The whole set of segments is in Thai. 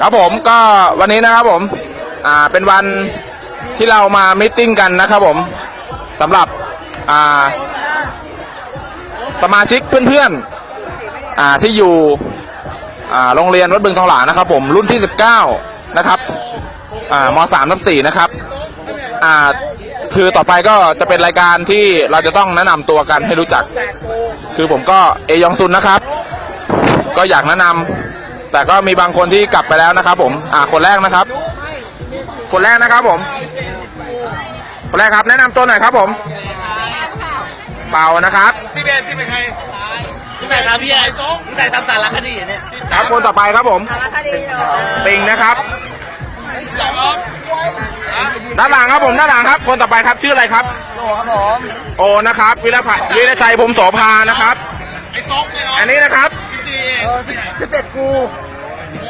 ครับผมก็วันนี้นะครับผม อ่าเป็นวันที่เรามามิทติ้งกันนะครับผมสำหรับอ่าสมาชิกเพื่อนๆอ่าที่อยู่อ่าโรงเรียนวัดบึงทองหลางนะครับผมรุ่นที่สิบเก้านะครับอ่ามสามทับสี่นะครับอ่า คือต่อไปก็จะเป็นรายการที่เราจะต้องแนะนำตัวกันให้รู้จัก คือผมก็เอยองซุนนะครับ ก็อยากแนะนำแต่ก็มีบางคนที่กลับไปแล้วนะครับ ผม อ่าคนแรกนะครับ คนแรกนะครับ ผม คนแรกครับ แนะนำตัวหน่อยครับ ผม เป่านะครับ พี่เบนพี่เป็นใครพี่ไหนครับพี่ไอ้โจ๊กพี่ไหนทำสารคดีเนี่ยครับคนต่อไปครับผมปิงนะครับ ด้านหลังครับผมด้านหลังครับ คนต่อไปครับชื่ออะไรครับ โลครับผมโอนะครับ วิรพัฒน์วิรชัยพรหมโสภานะครับ ไอ้โจ๊กเนี่ยอันนี้นะครับ เออสิบเอ็ดกู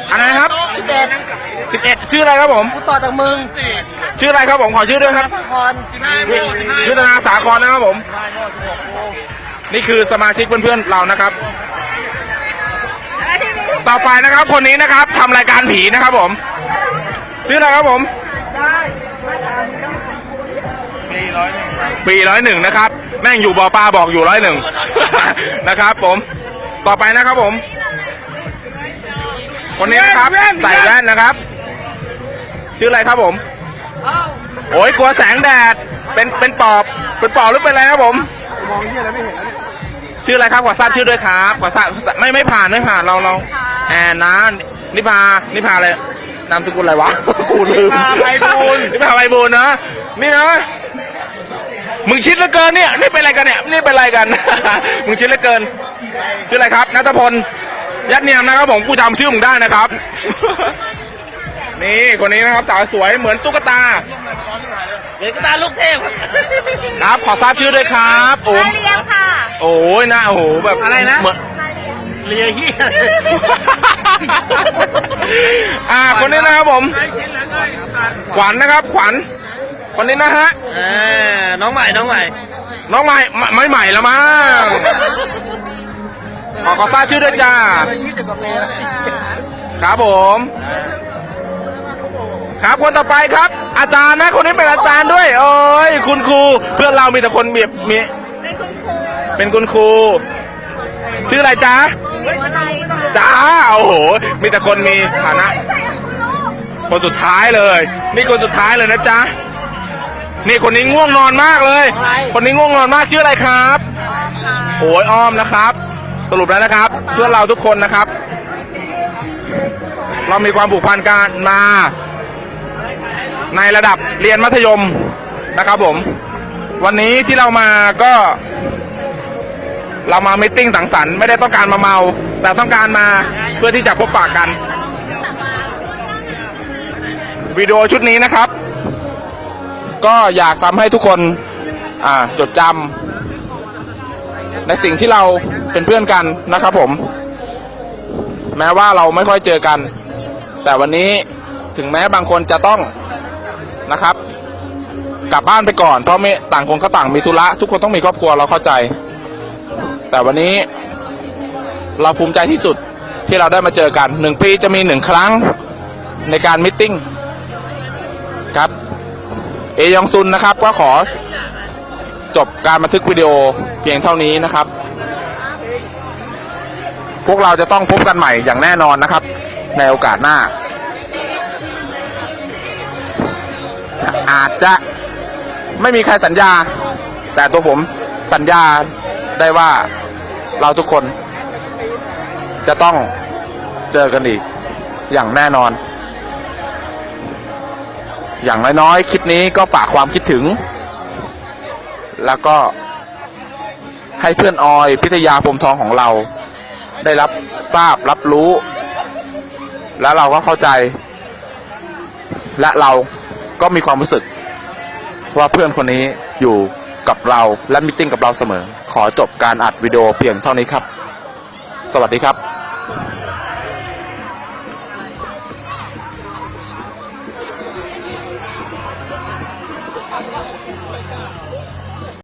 อันไหนครับ สิบเอ็ดสิบเอ็ดชื่ออะไรครับผม กูต่อจากมึงชื่ออะไรครับผมขอชื่อด้วยครับพรสิบห้าโมงสิบห้าชื่อธนาสาครนะครับผมนี่คือสมาชิกเพื่อนๆเรานะครับ ต่อไปนะครับ คนนี้นะครับทำรายการผีนะครับผม ชื่ออะไรครับผมปีร้อยหนึ่งปีร้อยหนึ่งนะครับ แม่งอยู่บ่อปลาบอกอยู่ร้อยหนึ่งนะครับ ผม ต่อไปนะครับผม คนนี้นะครับใส่แว่นนะครับ ชื่ออะไรครับผมโอ้ยกลัวแสงแดด เป็นเป็นปอบเป็นปอบหรือเป็นอะไรครับผมมองที่อะไรไม่เห็นแล้วเนี่ยชื่ออะไรครับขอทราบชื่อด้วยครับขอทราบไม่ไม่ผ่านไม่ผ่านเราเราแอนนะนิพานิพาอะไร นามสกุลอะไรวะ กูลืมนิพาไพบูลย์นิพาไพบูลย์นะ นี่นะ มึงชิดเหลือเกินเนี่ย นี่เป็นอะไรกันเนี่ย นี่เป็นอะไรกัน มึงชิดเหลือเกิน ชื่ออะไรครับนัทพล ยัดเนียมนะครับผมกูจำชื่อมึงได้นะครับ นี่คนนี้นะครับสาวสวยเหมือนตุ๊กตา เด็กก็ตาลูกเทพ ครับขอทราบชื่อด้วยครับผมมาเรียมค่ะ โอ้ยนะโอ้โหแบบอะไรนะเหมือนเลียเฮีย อ่า คนนี้นะครับผม ขวัญนะครับ ขวัญ คนนี้นะฮะเออน้องใหม่น้องใหม่ น้องใหม่ไม่ไม่ใหม่แล้วมั้งขอขอทราบชื่อด้วยจ้ายี่สิบกว่าปีแล้วครับผม ครับคนต่อไปครับ อาจารย์นะ คนนี้เป็นอาจารย์ด้วย โอ้ยคุณครู เพื่อนเรามีแต่คนมีมีเป็นคุณครูเป็นคุณครู ชื่ออะไรจ๊ะ อยู่อะไรค่ะจ้าโอ้โห มีแต่คนมีฐานะ คนสุดท้ายเลย นี่คนสุดท้ายเลยนะจ๊ะ นี่คนนี้ง่วงนอนมากเลย คนนี้ง่วงนอนมากชื่ออะไรครับโอ้ยอ้อมนะครับ สรุปแล้วนะครับ เพื่อนเราทุกคนนะครับ เรามีความผูกพันกันมา ในระดับเรียนมัธยมนะครับผม วันนี้ที่เรามาก็ เรามามิทติ้งสังสรรค์ไม่ได้ต้องการมาเมา แต่ต้องการมาเพื่อที่จะพบปะกัน วิดีโอชุดนี้นะครับ ก็อยากทำให้ทุกคนอ่าจดจำในสิ่งที่เราเป็นเพื่อนกันนะครับผม แม้ว่าเราไม่ค่อยเจอกัน แต่วันนี้ถึงแม้บางคนจะต้องนะครับ กลับบ้านไปก่อนเพราะไม่ต่างคนก็ต่างมีธุระทุกคนต้องมีครอบครัวเราเข้าใจ แต่วันนี้เราภูมิใจที่สุดที่เราได้มาเจอกันหนึ่งปีจะมีหนึ่งครั้งในการมิทติ้งครับ เอยองซุนนะครับ ก็ขอจบการบันทึกวิดีโอเพียงเท่านี้นะครับ พวกเราจะต้องพบกันใหม่อย่างแน่นอนนะครับ ในโอกาสหน้า อาจจะไม่มีใครสัญญา แต่ตัวผมสัญญาได้ว่า เราทุกคนจะต้องเจอกันอีก อย่างแน่นอน อย่างน้อยๆคลิปนี้ก็ฝากความคิดถึง แล้วก็ให้เพื่อนออยพิทยาพรมทองของเรา ได้รับทราบรับรู้ แล้วเราก็เข้าใจ และเราก็มีความรู้สึก ว่าเพื่อนคนนี้อยู่กับเราและมิทติ้งกับเราเสมอ ขอจบการอัดวิดีโอเพียงเท่านี้ครับ สวัสดีครับ